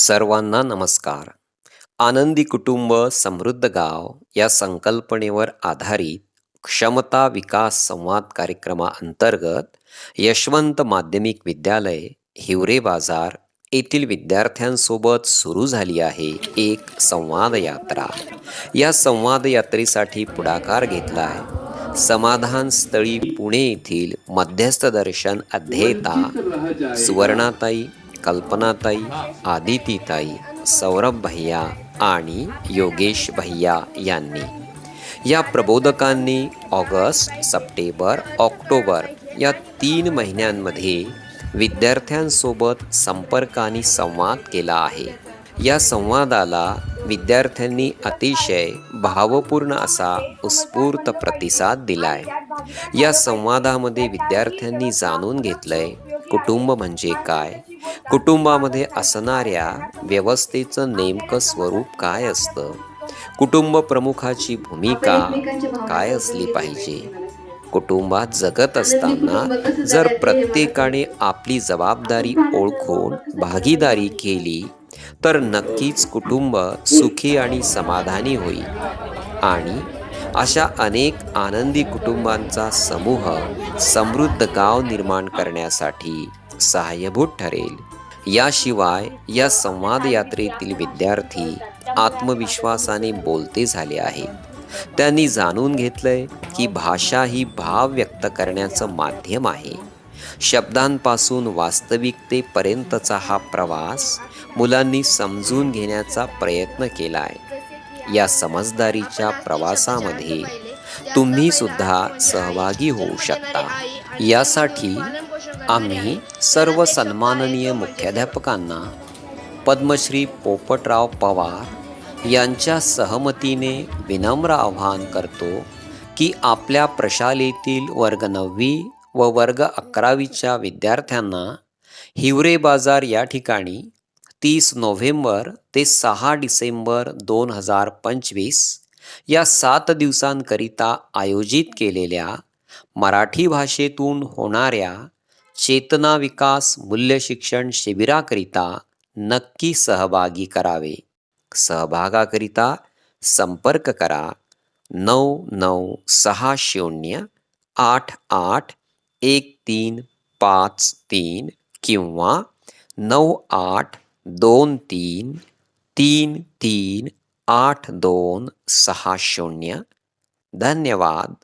सर्वांना नमस्कार. आनंदी कुटुंब समृद्ध गाव या संकल्पनेवर आधारित क्षमता विकास संवाद कार्यक्रमाअंतर्गत यशवंत माध्यमिक विद्यालय हिवरे बाजार येथील विद्यार्थ्यांसोबत सुरू झाली आहे एक संवाद यात्रा. या संवाद यात्रेसाठी पुढाकार घेतला आहे. समाधान स्थळी पुणे येथील मध्यस्थ दर्शन अध्येता सुवर्णाताई कल्पनाताई आदितीताई सौरभ भैया आणि योगेश भैया यांनी. या प्रबोधकांनी ऑगस्ट सप्टेंबर ऑक्टोबर या तीन महिन्यांमध्ये विद्यार्थ्यांसोबत संपर्क आणि संवाद केला आहे. या संवादाला विद्यार्थ्यांनी अतिशय भावपूर्ण असा उत्स्फूर्त प्रतिसाद दिलाय. या संवादामध्ये विद्यार्थ्यांनी जाणून घेतलंय कुटुंब म्हणजे काय? कुटुंबामध्ये असणाऱ्या व्यवस्थेचं नेमकं स्वरूप काय असतं? कुटुंब प्रमुखाची भूमिका काय असली पाहिजे? कुटुंबात जगत असताना जर प्रत्येकाने आपली जबाबदारी ओळखून भागीदारी केली तर नक्कीच कुटुंब सुखी आणि समाधानी होईल. आणि अशा अनेक आनंदी कुटुंबांचा समूह समृद्ध गाव निर्माण करण्यासाठी सहाय्यभूत ठरेल. याशिवाय या संवाद यात्रेतील विद्यार्थी आत्मविश्वासाने बोलते झाले आहेत. त्यांनी जाणून घेतलंय की भाषा ही भाव व्यक्त करण्याचं माध्यम आहे. शब्दांपासून वास्तविकतेपर्यंतचा हा प्रवास मुलांनी समजून घेण्याचा प्रयत्न केलाय. या समजदारीच्या प्रवासामध्ये तुम्ही सुद्धा सहभागी होऊ शकता. यासाठी आम्ही सर्व सन्माननीय मुख्याध्यापकांना पद्मश्री पोपटराव पवार यांच्या सहमतीने विनम्र आवाहन करतो की आपल्या प्रशालेतील वर्ग नववी व वर्ग अकरावीच्या विद्यार्थ्यांना हिवरे बाजार या ठिकाणी तीस नोव्हेंबर ते सहा डिसेंबर दोन हज़ार पंचवीस या सात दिवसांकरिता आयोजित केलेल्या मराठी भाषेतून होणाऱ्या चेतना विकास मूल्य शिक्षण शिबिराकरिता नक्की सहभागी करावे. सहभागाकरिता संपर्क करा नऊ नऊ सहा शून्य आठ आठ एक तीन पाच तीन किंवा नऊ आठ दोन तीन तीन तीन आठ दोन सहा शून्य. धन्यवाद.